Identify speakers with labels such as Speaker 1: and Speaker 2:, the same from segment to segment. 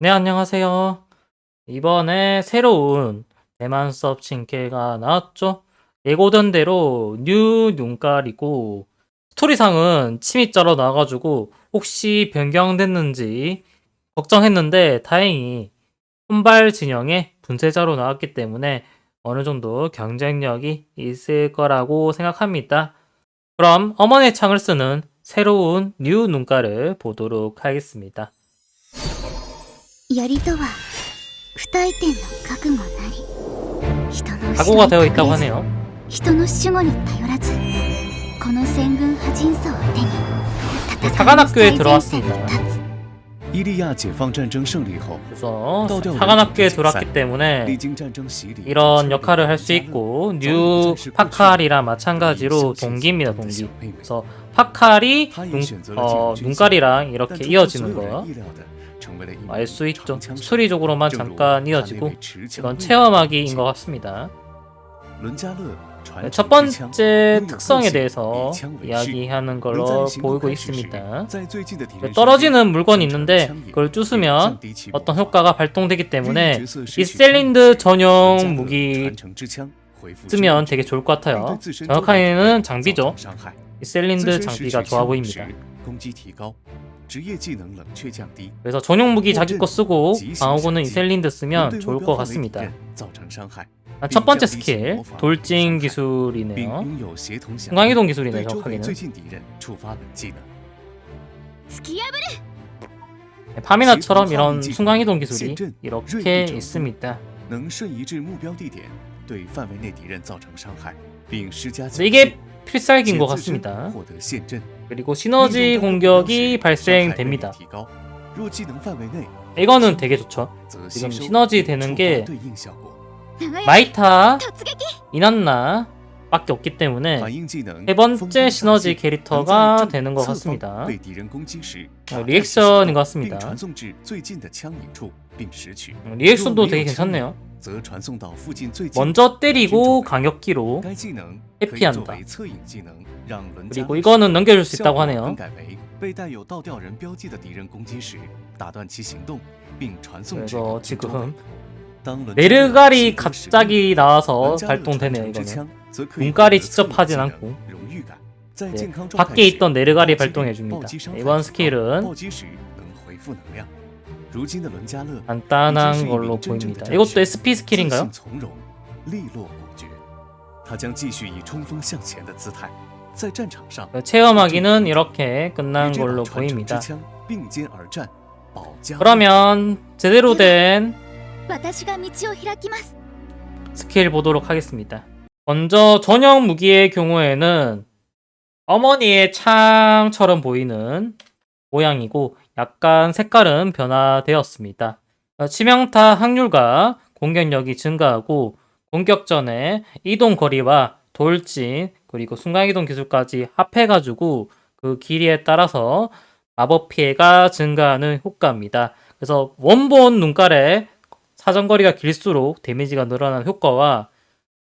Speaker 1: 네, 안녕하세요. 이번에 새로운 대만 서브 칭케가 나왔죠? 예고된 대로 뉴 눈깔이고 스토리상은 침입자로 나와가지고 혹시 변경됐는지 걱정했는데 다행히 혼발 진영의 분쇄자로 나왔기 때문에 어느 정도 경쟁력이 있을 거라고 생각합니다. 그럼 어머니의 창을 쓰는 새로운 뉴 눈깔을 보도록 하겠습니다.
Speaker 2: 槍とは不退転の覚悟なり人の後ろ
Speaker 1: 각오가
Speaker 2: に
Speaker 1: 되어
Speaker 2: 隠
Speaker 1: 있다고
Speaker 2: れず
Speaker 1: 하네요.
Speaker 2: 人の守護に頼らずこの戦軍派人層を手に
Speaker 1: 네,
Speaker 2: 戦い
Speaker 1: 사관학교에
Speaker 2: の最前線に
Speaker 1: 들어왔습니다.
Speaker 2: 立つ
Speaker 3: 伊利亚解放战争胜利后，
Speaker 1: 그래서
Speaker 3: 떠들어
Speaker 1: 사관학교에
Speaker 3: 오르는
Speaker 1: 들어왔기
Speaker 3: 历
Speaker 1: 때문에
Speaker 3: 经战争洗礼，
Speaker 1: 이런 역할을 할 수 있고 뉴 파칼이랑 마찬가지로 동기입니다 동기 그래서 파칼이 눈, 어, 눈깔이랑 이렇게 이어지는 거 알 수 있죠 스토리적으로만 잠깐 이어지고 이건 체험하기인 것 같습니다 네, 첫 번째 특성에 대해서 이야기하는 걸로 보이고 있습니다. 네, 떨어지는 물건이 있는데 그걸 쭈으면 어떤 효과가 발동되기 때문에 이 셀린드 전용 무기 쓰면 되게 좋을 것 같아요. 정확하게는 장비죠. 이 셀린드 장비가 좋아 보입니다. 그래서 전용 무기 자기 거 쓰고 방어구는 이 셀린드 쓰면 좋을 것 같습니다. 아, 첫 번째 스킬 돌진 기술이네요. 공강이동 기술이네요. 정확하게는. 네, 파미나처럼 이런 순간이동 기술이 이렇게 있습니다. 이게 필살기인 것 같습니다. 그리고 시너지 공격이 발생됩니다. 이거는 되게 좋죠. 지금 시너지 되는 게 마이타, 이난나 밖에 없기 때문에 세 번째 시너지 캐릭터가 되는 것 같습니다. 어, 리액션인 것 같습니다. 음, 리액션도 되게 괜찮네요. 먼저 때리고 강력기로 회피한다. 그리고 이거는 넘겨줄 수 있다고 하네요. 그래서 지금 내르갈이 갑자기 나와서 발동되네요 이거는.
Speaker 3: 그
Speaker 1: 눈깔이 직접 하진 않고. 네, 밖에 있던 내르갈이 발동해줍니다.
Speaker 3: 네,
Speaker 1: 이번 스킬은 간단한 걸로 보입니다. 이것도 SP 스킬인가요? 체험하기는 이렇게 끝난 걸로 보입니다. 그러면 제대로 된
Speaker 2: 私が道を開きます
Speaker 1: 스킬 보도록 하겠습니다. 먼저 전용 무기의 경우에는 어머니의 창처럼 보이는 모양이고 약간 색깔은 변화되었습니다. 어, 치명타 확률과 공격력이 증가하고 공격 전에 이동 거리와 돌진 그리고 순간이동 기술까지 합해가지고 그 길이에 따라서 마법 피해가 증가하는 효과입니다. 그래서 원본 눈깔의 사정거리가 길수록 데미지가 늘어나는 효과와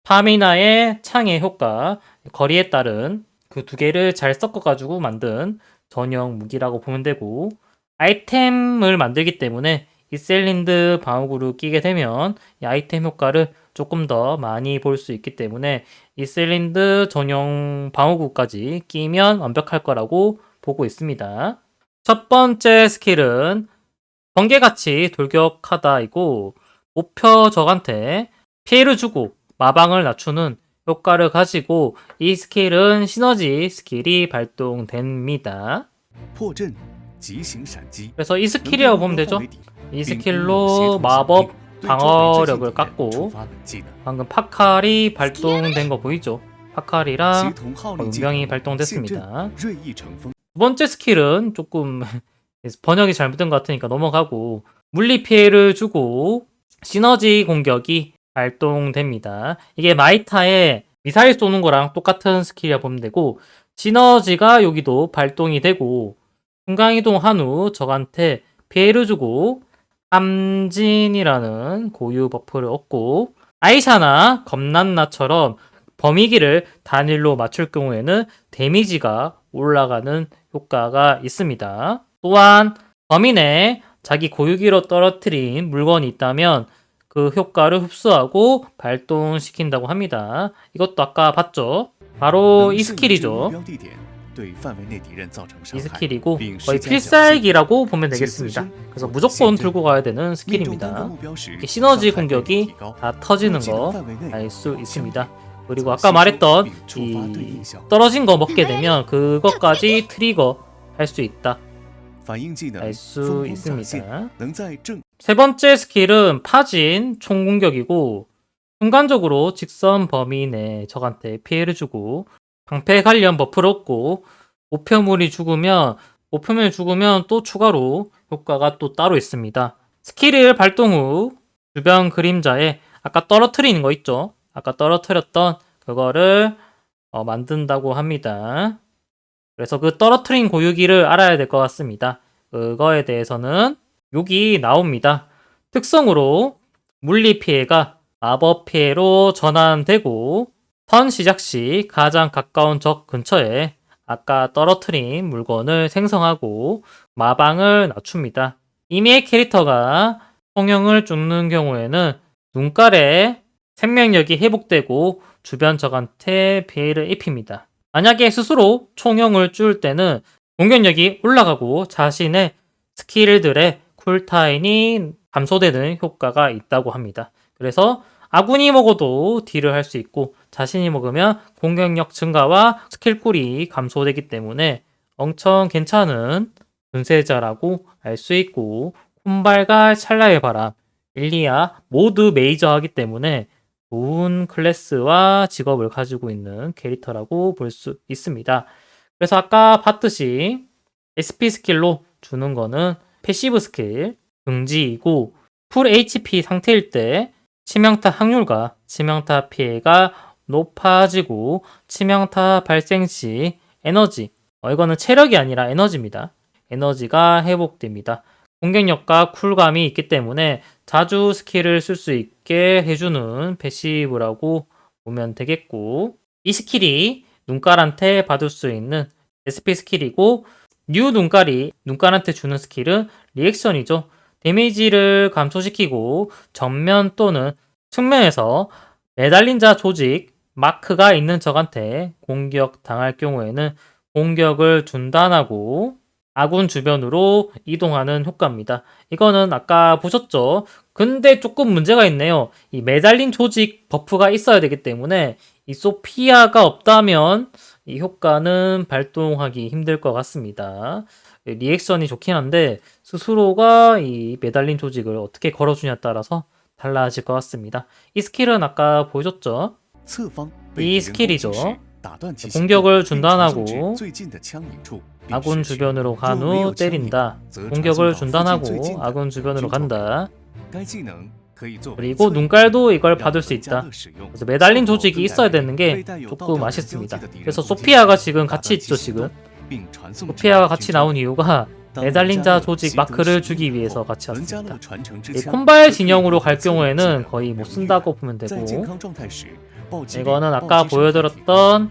Speaker 1: 파미나의 창의 효과, 거리에 따른 그 두 개를 잘 섞어가지고 만든 전용 무기라고 보면 되고 아이템을 만들기 때문에 이 셀린드 방어구를 끼게 되면 이 아이템 효과를 조금 더 많이 볼 수 있기 때문에 이 셀린드 전용 방어구까지 끼면 완벽할 거라고 보고 있습니다. 첫 번째 스킬은 번개같이 돌격하다이고 목표적한테 피해를 주고 마방을 낮추는 효과를 가지고 이 스킬은 시너지 스킬이 발동됩니다. 그래서 이 스킬이라고 보면 되죠. 이 스킬로 마법 방어력을 깎고 방금 파칼이 발동된 거 보이죠? 파칼이랑 은병이 발동됐습니다. 두 번째 스킬은 조금 번역이 잘못된 것 같으니까 넘어가고 물리 피해를 주고 시너지 공격이 발동됩니다. 이게 마이타의 미사일 쏘는 거랑 똑같은 스킬이라 보면 되고 시너지가 여기도 발동이 되고 순간이동 한 후 적한테 피해를 주고 함진이라는 고유 버프를 얻고 아이샤나 검난나처럼 범위기를 단일로 맞출 경우에는 데미지가 올라가는 효과가 있습니다. 또한 내 자기 고유기로 떨어뜨린 물건이 있다면 그 효과를 흡수하고 발동시킨다고 합니다. 이것도 아까 봤죠? 바로 이 스킬이죠. 이 스킬이고 거의 필살기라고 보면 되겠습니다. 그래서 무조건 들고 가야 되는 스킬입니다. 시너지 공격이 다 터지는 거 알 수 있습니다. 그리고 아까 말했던 떨어진 거 먹게 되면 그것까지 트리거 할 수 있다. 알수 있습니다. 세 번째 스킬은 파진 총공격이고 순간적으로 직선 범인의 적한테 피해를 주고 방패 관련 버프를 얻고 오표물이 죽으면 오표물이 죽으면 또 추가로 효과가 또 따로 있습니다. 스킬을 발동 후 주변 그림자에 아까 떨어뜨리는 거 있죠? 아까 떨어뜨렸던 그거를 어, 만든다고 합니다. 그래서 그 떨어뜨린 고유기를 알아야 될 것 같습니다. 그거에 대해서는 여기 나옵니다. 특성으로 물리 피해가 마법 피해로 전환되고 턴 시작 시 가장 가까운 적 근처에 아까 떨어뜨린 물건을 생성하고 마방을 낮춥니다. 이미의 캐릭터가 성형을 쫓는 경우에는 눈깔에 생명력이 회복되고 주변 적한테 피해를 입힙니다. 만약에 스스로 총형을 줄 때는 공격력이 올라가고 자신의 스킬들의 쿨타임이 감소되는 효과가 있다고 합니다. 그래서 아군이 먹어도 딜을 할 수 있고 자신이 먹으면 공격력 증가와 스킬쿨이 감소되기 때문에 엄청 괜찮은 분쇄자라고 알 수 있고 콤발과 찰나의 바람, 일리아 모두 메이저하기 때문에 좋은 클래스와 직업을 가지고 있는 캐릭터라고 볼 수 있습니다. 그래서 아까 봤듯이 SP 스킬로 주는 거는 패시브 스킬, 금지이고 풀 HP 상태일 때 치명타 확률과 치명타 피해가 높아지고 치명타 발생 시 에너지, 어, 이거는 체력이 아니라 에너지입니다. 에너지가 회복됩니다. 공격력과 쿨감이 있기 때문에 자주 스킬을 쓸 수 있게 해주는 패시브라고 보면 되겠고 이 스킬이 눈깔한테 받을 수 있는 SP 스킬이고 뉴 눈깔이 눈깔한테 주는 스킬은 리액션이죠. 데미지를 감소시키고 전면 또는 측면에서 매달린 자 조직 마크가 있는 적한테 공격 당할 경우에는 공격을 중단하고 아군 주변으로 이동하는 효과입니다. 이거는 아까 보셨죠? 근데 조금 문제가 있네요. 이 매달린 조직 버프가 있어야 되기 때문에 이 소피아가 없다면 이 효과는 발동하기 힘들 것 같습니다. 리액션이 좋긴 한데 스스로가 이 매달린 조직을 어떻게 걸어주냐에 따라서 달라질 것 같습니다. 이 스킬은 아까 보여줬죠? 侧方이 스킬이죠.
Speaker 3: 그
Speaker 1: 공격을 중단하고 아군 주변으로 간 후 때린다.
Speaker 3: 그
Speaker 1: 공격을 중단하고 아군 주변으로 간다. 그리고 눈깔도 이걸 받을 수 있다. 그래서 매달린 조직이 있어야 되는 게 조금 아쉽습니다. 그래서 소피아가 지금 같이 있죠, 지금. 소피아가 같이 나온 이유가 매달린 자 조직 마크를 주기 위해서 같이 왔습니다. 콤발 진영으로 갈 경우에는 거의 못 쓴다고 보면 되고 이거는 아까 보여드렸던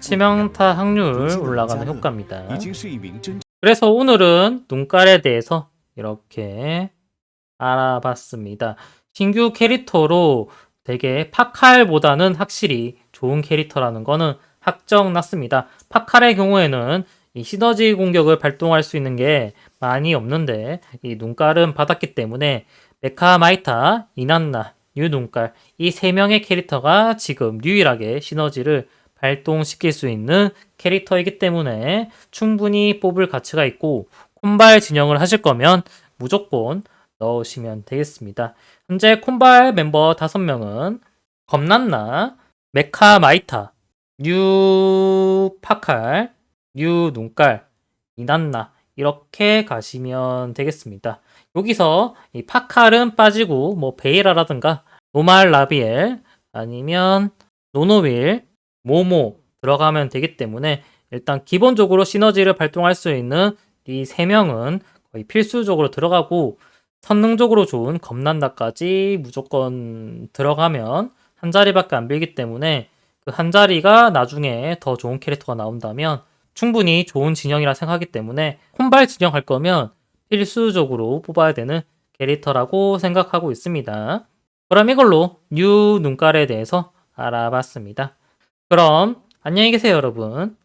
Speaker 1: 치명타 확률 올라가는 효과입니다. 그래서 오늘은 눈깔에 대해서 이렇게 알아봤습니다. 신규 캐릭터로 되게 파칼보다는 확실히 좋은 캐릭터라는 거는 확정 났습니다. 파칼의 경우에는 이 시너지 공격을 발동할 수 있는 게 많이 없는데 이 눈깔은 받았기 때문에 메카마이타, 이난나 유눈깔 이 세 명의 캐릭터가 지금 유일하게 시너지를 발동시킬 수 있는 캐릭터이기 때문에 충분히 뽑을 가치가 있고 콤발 진영을 하실 거면 무조건 넣으시면 되겠습니다. 현재 콤발 멤버 5명은 겁난나, 메카마이타, 뉴 파칼, 뉴 눈깔, 이난나 이렇게 가시면 되겠습니다. 여기서 이 파칼은 빠지고 뭐 베이라라든가 노말 라비엘 아니면 노노윌, 모모 들어가면 되기 때문에 일단 기본적으로 시너지를 발동할 수 있는 이 세 명은 거의 필수적으로 들어가고 선능적으로 좋은 겁난다까지 무조건 들어가면 한 자리밖에 안 빌기 때문에 그 한 자리가 나중에 더 좋은 캐릭터가 나온다면 충분히 좋은 진영이라 생각하기 때문에 콤발 진영 할 거면 필수적으로 뽑아야 되는 캐릭터라고 생각하고 있습니다. 그럼 이걸로 뉴 눈깔에 대해서 알아봤습니다. 그럼 안녕히 계세요, 여러분.